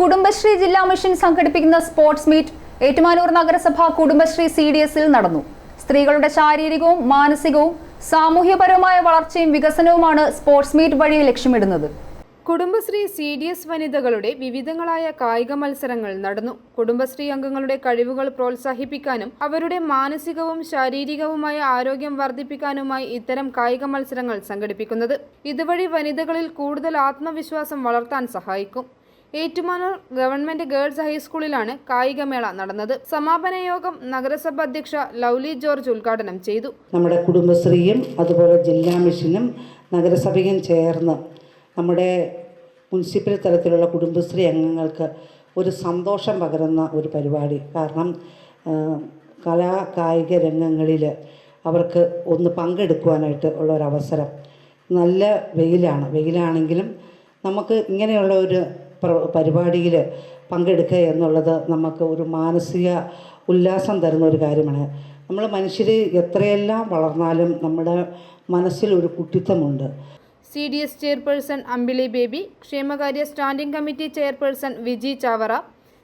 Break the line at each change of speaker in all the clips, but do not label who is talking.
കുടുംബശ്രീ ജില്ലാ മിഷൻ സംഘടിപ്പിക്കുന്ന sports meet Ettumanoor നഗരസഭ കുടുംബശ്രീ സി ഡി എസിൽ നടന്നു. സ്ത്രീകളുടെ ശാരീരികവും മാനസികവും സാമൂഹ്യപരവുമായ വളർച്ചയും വികസനവുമാണ് സ്പോർട്സ് മീറ്റ് വഴി ലക്ഷ്യമിടുന്നത്.
കുടുംബശ്രീ സി ഡി എസ് വനിതകളുടെ വിവിധങ്ങളായ കായിക മത്സരങ്ങൾ നടന്നു. കുടുംബശ്രീ അംഗങ്ങളുടെ കഴിവുകൾ പ്രോത്സാഹിപ്പിക്കാനും അവരുടെ മാനസികവും ശാരീരികവുമായ ആരോഗ്യം വർദ്ധിപ്പിക്കാനുമായി ഇത്തരം കായിക മത്സരങ്ങൾ സംഘടിപ്പിക്കുന്നത്. ഇതുവഴി വനിതകളിൽ കൂടുതൽ ആത്മവിശ്വാസം വളർത്താൻ സഹായിക്കും. ഏറ്റുമാനൂർ ഗവൺമെന്റ് ഗേൾസ് ഹൈസ്കൂളിലാണ് കായികമേള നടന്നത്. സമാപന യോഗം നഗരസഭ അധ്യക്ഷ ലൗലി ജോർജ് ഉദ്ഘാടനം ചെയ്തു.
നമ്മുടെ കുടുംബശ്രീയും അതുപോലെ ജില്ലാ മിഷനും നഗരസഭയും ചേർന്ന് നമ്മുടെ മുനിസിപ്പൽ തലത്തിലുള്ള കുടുംബശ്രീ അംഗങ്ങൾക്ക് ഒരു സന്തോഷം പകരുന്ന ഒരു പരിപാടി. കാരണം കലാ കായിക രംഗങ്ങളിൽ അവർക്ക് ഒന്ന് പങ്കെടുക്കുവാനായിട്ട് ഉള്ള അവസരം. നല്ല വെയിലാണ്. വെയിലാണെങ്കിലും നമുക്ക് ഇങ്ങനെയുള്ള ഒരു പരിപാടിയിൽ പങ്കെടുക്കുക എന്നുള്ളത് നമുക്ക് ഒരു മാനസിക ഉല്ലാസം തരുന്ന ഒരു കാര്യമാണ്. നമ്മൾ മനുഷ്യർ എത്രയെല്ലാം വളർന്നാലും നമ്മുടെ മനസ്സിൽ ഒരു കുട്ടിത്തമുണ്ട്.
C D S chairperson Ambili Baby ക്ഷേമകാര്യ standing committee chairperson Viji Chavara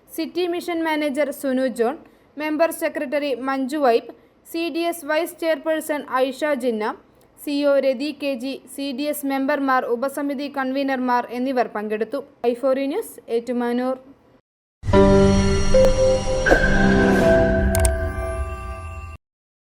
city mission manager Sunu John member secretary Manju vibe C D S vice chairperson Aisha Jinna C O Rathi K G C D S മെമ്പർമാർ ഉപസമിതി കൺവീനർമാർ എന്നിവർ പങ്കെടുത്തു. ഐഫോറി news Ettumanoor.